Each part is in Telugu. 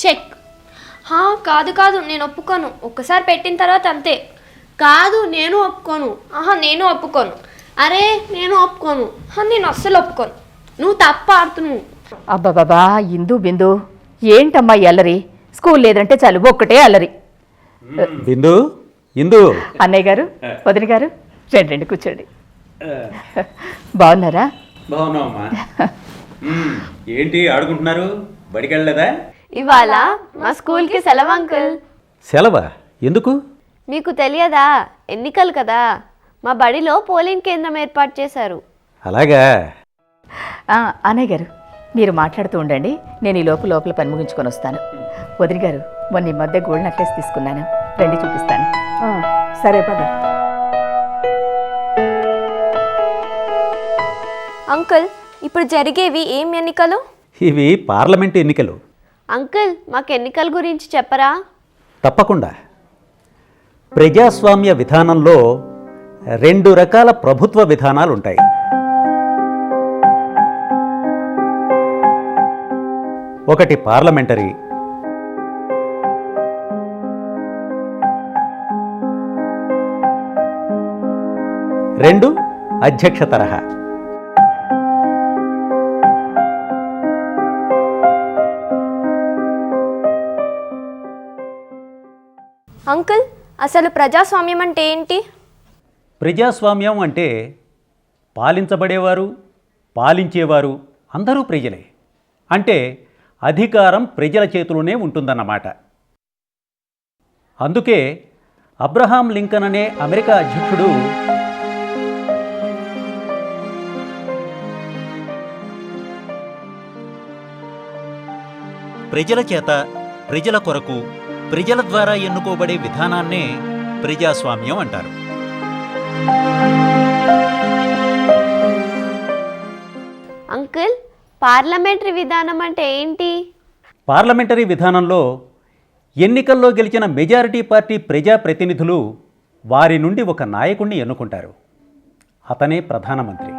చెక్. హా, కాదు కాదు నేను ఒప్పుకోను. ఒక్కసారి పెట్టిన తర్వాత అంతే. కాదు నేను ఒప్పుకోను. ఆహా నేను ఒప్పుకోను. అరే నేను ఒప్పుకోను. హా, నేను అస్సలు ఒప్పుకోను. నువ్వు తప్ప ఆడుతున్నావు అబ్బబ్బబ్బా ఇందు బిందు. ఏంటమ్మా ఈ అల్లరి? స్కూల్ లేదంటే చాలు ఒక్కటే అల్లరి. బిందు ఇందు. అన్నయ్య గారు వదిన గారు రండి రండి కూర్చోండి. బాగున్నారా? బాగున్నావమ్మా. మ్మ్. ఏంటి ఆడుకుంటున్నారు? బడికి వెళ్ళలేదా ఇవాళ మా స్కూల్కి సెలవు అంకుల్. సెలవా? ఎందుకు? మీకు తెలియదా? ఎన్నికలు కదా. మా బడిలో పోలింగ్ కేంద్రం ఏర్పాటు చేశారు. అలాగా? ఆ, అన్నయ్య గారు మీరు మాట్లాడుతూ ఉండండి. నేను ఈ లోపు లోపల పని ముగించుకొని వస్తాను. వదిన గారు మొన్న ఈ మధ్య గోల్డ్ నెక్లెస్ తీసుకున్నాను. రండి చూపిస్తాను. సరే పద. అంకుల్ ఇప్పుడు జరిగేవి ఏం ఎన్నికలు? ఇవి పార్లమెంట్ ఎన్నికలు. అంకుల్ మాకు ఎన్నికల గురించి చెప్పరా? తప్పకుండా. ప్రజాస్వామ్య విధానంలో రెండు రకాల ప్రభుత్వ విధానాలు ఉంటాయి ఒకటి పార్లమెంటరీ. రెండు అధ్యక్ష తరహా. అంకుల్ అసలు ప్రజాస్వామ్యం అంటే ఏంటి? ప్రజాస్వామ్యం అంటే పాలించబడేవారు పాలించేవారు అందరూ ప్రజలే. అంటే అధికారం ప్రజల చేతిలోనే ఉంటుందన్నమాట. అందుకే అబ్రహాం లింకన్ అనే అమెరికా అధ్యక్షుడు ప్రజల చేత ప్రజల కొరకు ప్రజల ద్వారా ఎన్నుకోబడే విధానాన్నే ప్రజాస్వామ్యం అంటారు. అంకుల్ పార్లమెంటరీ విధానం అంటే ఏంటి? పార్లమెంటరీ విధానంలో ఎన్నికల్లో గెలిచిన మెజారిటీ పార్టీ ప్రజాప్రతినిధులు వారి నుండి ఒక నాయకుణ్ణి ఎన్నుకుంటారు. అతనే ప్రధానమంత్రి.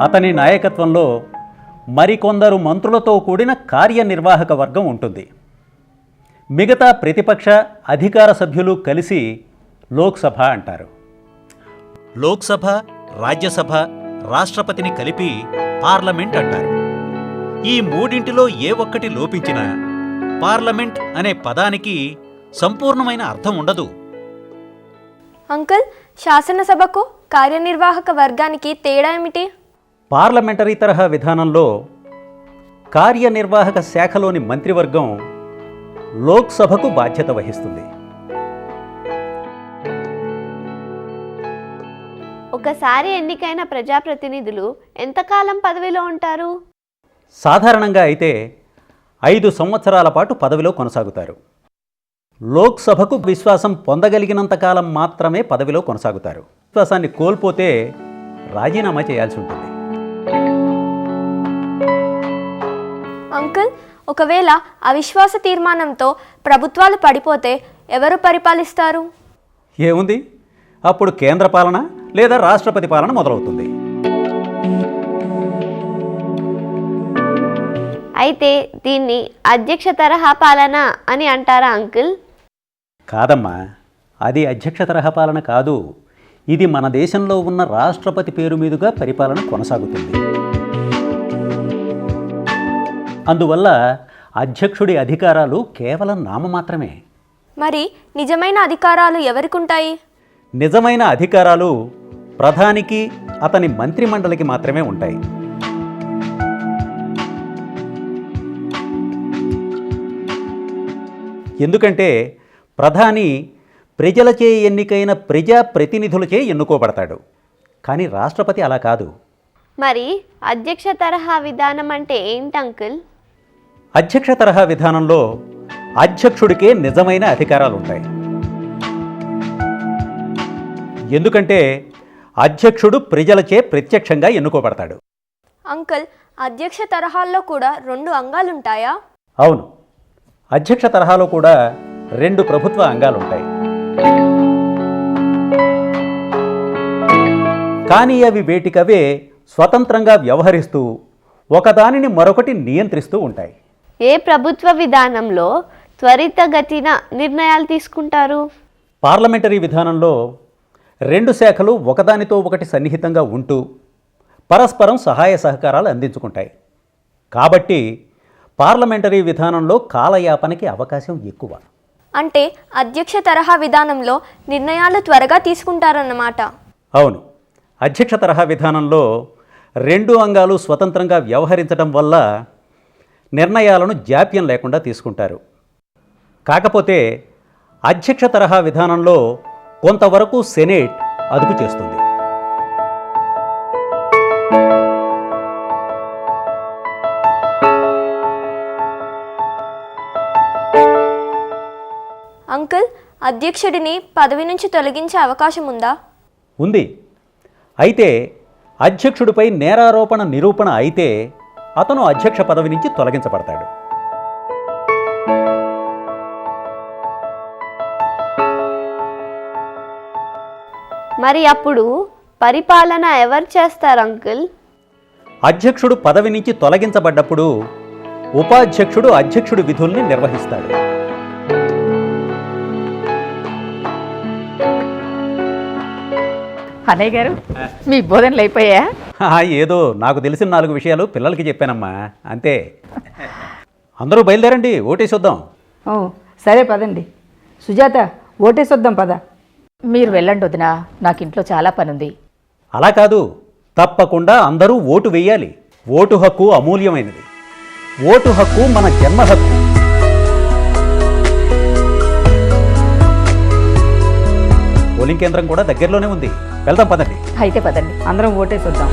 అతని నాయకత్వంలో మరికొందరు మంత్రులతో కూడిన కార్యనిర్వాహక వర్గం ఉంటుంది. మిగతా ప్రతిపక్ష అధికార సభ్యులు కలిసి లోక్సభ అంటారు. లోక్సభ రాజ్యసభ రాష్ట్రపతిని కలిపి పార్లమెంట్ అంటారు. ఈ మూడింటిలో ఏ ఒక్కటి లోపించినా పార్లమెంట్ అనే పదానికి సంపూర్ణమైన అర్థం ఉండదు. అంకుల్ శాసనసభకు కార్యనిర్వాహక వర్గానికి తేడా ఏమిటి? పార్లమెంటరీ తరహా విధానంలో కార్యనిర్వాహక శాఖలోని మంత్రివర్గం లోక్సభకు బాధ్యత వహిస్తుంది. ఒకసారి ఎన్నికైన ప్రజాప్రతినిధులు ఎంతకాలం పదవిలో ఉంటారు? సాధారణంగా అయితే ఐదు సంవత్సరాల పాటు పదవిలో కొనసాగుతారు. లోక్సభకు విశ్వాసం పొందగలిగినంత కాలం మాత్రమే పదవిలో కొనసాగుతారు. విశ్వాసాన్ని కోల్పోతే రాజీనామా చేయాల్సి ఉంటుంది. అంకుల్ ఒకవేళ అవిశ్వాస తీర్మానంతో ప్రభుత్వాలు పడిపోతే ఎవరు పరిపాలిస్తారు? ఏముంది? అప్పుడు కేంద్ర పాలన లేదా రాష్ట్రపతి పాలన మొదలవుతుంది. అయితే దీన్ని అధ్యక్ష తరహా పాలన అని అంటారా అంకుల్? కాదమ్మా అది అధ్యక్ష తరహా పాలన కాదు. ఇది మన దేశంలో ఉన్న రాష్ట్రపతి పేరు మీదుగా పరిపాలన కొనసాగుతుంది. అందువల్ల అధ్యక్షుడి అధికారాలు కేవలం నామమాత్రమే. మరి నిజమైన అధికారాలు ఎవరికుంటాయి? నిజమైన అధికారాలు ప్రధానికి అతని మంత్రిమండలికి మాత్రమే ఉంటాయి. ఎందుకంటే ప్రధాని ప్రజలచే ఎన్నికైన ప్రజా ప్రతినిధులచే ఎన్నుకోబడతాడు. కానీ రాష్ట్రపతి అలా కాదు. మరి అధ్యక్ష తరహా విధానం అంటే ఏంటి అంకుల్? అధ్యక్ష తరహా విధానంలో అధ్యక్షుడికే నిజమైన అధికారాలు ఉంటాయి ఎందుకంటే అధ్యక్షుడు ప్రజలచే ప్రత్యక్షంగా అధ్యక్ష తరహాలో కూడా రెండు ప్రభుత్వ అంగాలుంటాయి. కానీ అవి వేటికవే స్వతంత్రంగా వ్యవహరిస్తూ ఒకదానిని మరొకటి నియంత్రిస్తూ ఉంటాయి. ఏ ప్రభుత్వ విధానంలో త్వరితగతిన నిర్ణయాలు తీసుకుంటారు? పార్లమెంటరీ విధానంలో రెండు శాఖలు ఒకదానితో ఒకటి సన్నిహితంగా ఉంటూ పరస్పరం సహాయ సహకారాలు అందించుకుంటాయి. కాబట్టి పార్లమెంటరీ విధానంలో కాలయాపనకి అవకాశం ఎక్కువ. అంటే అధ్యక్ష తరహా విధానంలో నిర్ణయాలు త్వరగా తీసుకుంటారన్నమాట. అవును. అధ్యక్ష తరహా విధానంలో రెండు అంగాలు స్వతంత్రంగా వ్యవహరించడం వల్ల నిర్ణయాలను జాప్యం లేకుండా తీసుకుంటారు. కాకపోతే అధ్యక్ష తరహా విధానంలో కొంతవరకు సెనేట్ అదుపు చేస్తుంది. అంకుల్ అధ్యక్షుడిని పదవి నుంచి తొలగించే అవకాశం ఉందా? ఉంది. అయితే అధ్యక్షుడిపై నేరారోపణ నిరూపణ అయితే అతను అధ్యక్ష పదవి నుంచి తొలగించబడతాడు. మరి అప్పుడు పరిపాలన ఎవరు చేస్తారు అంకుల్? అధ్యక్షుడు పదవి నుంచి తొలగించబడ్డప్పుడు ఉపాధ్యక్షుడు అధ్యక్షుడి విధుల్ని నిర్వహిస్తాడు. అన్నయ్య గారు మీ బోధనలు అయిపోయా ఏదో నాకు తెలిసిన నాలుగు విషయాలు పిల్లలకి చెప్పానమ్మా అంతే. అందరూ బయలుదేరండి ఓటేసొద్దాం. ఓ, సరే పదండి. సుజాత ఓటేసొద్దాం పద. మీరు వెళ్ళండి వదినా నాకు ఇంట్లో చాలా పని ఉంది అలా కాదు తప్పకుండా అందరూ ఓటు వేయాలి. ఓటు హక్కు అమూల్యమైనది. ఓటు హక్కు మన జన్మ హక్కు. పోలింగ్ కేంద్రం కూడా దగ్గరలోనే ఉంది. వెళ్దాం పదండి. అయితే పదండి. అందరం ఓటేసొద్దాం.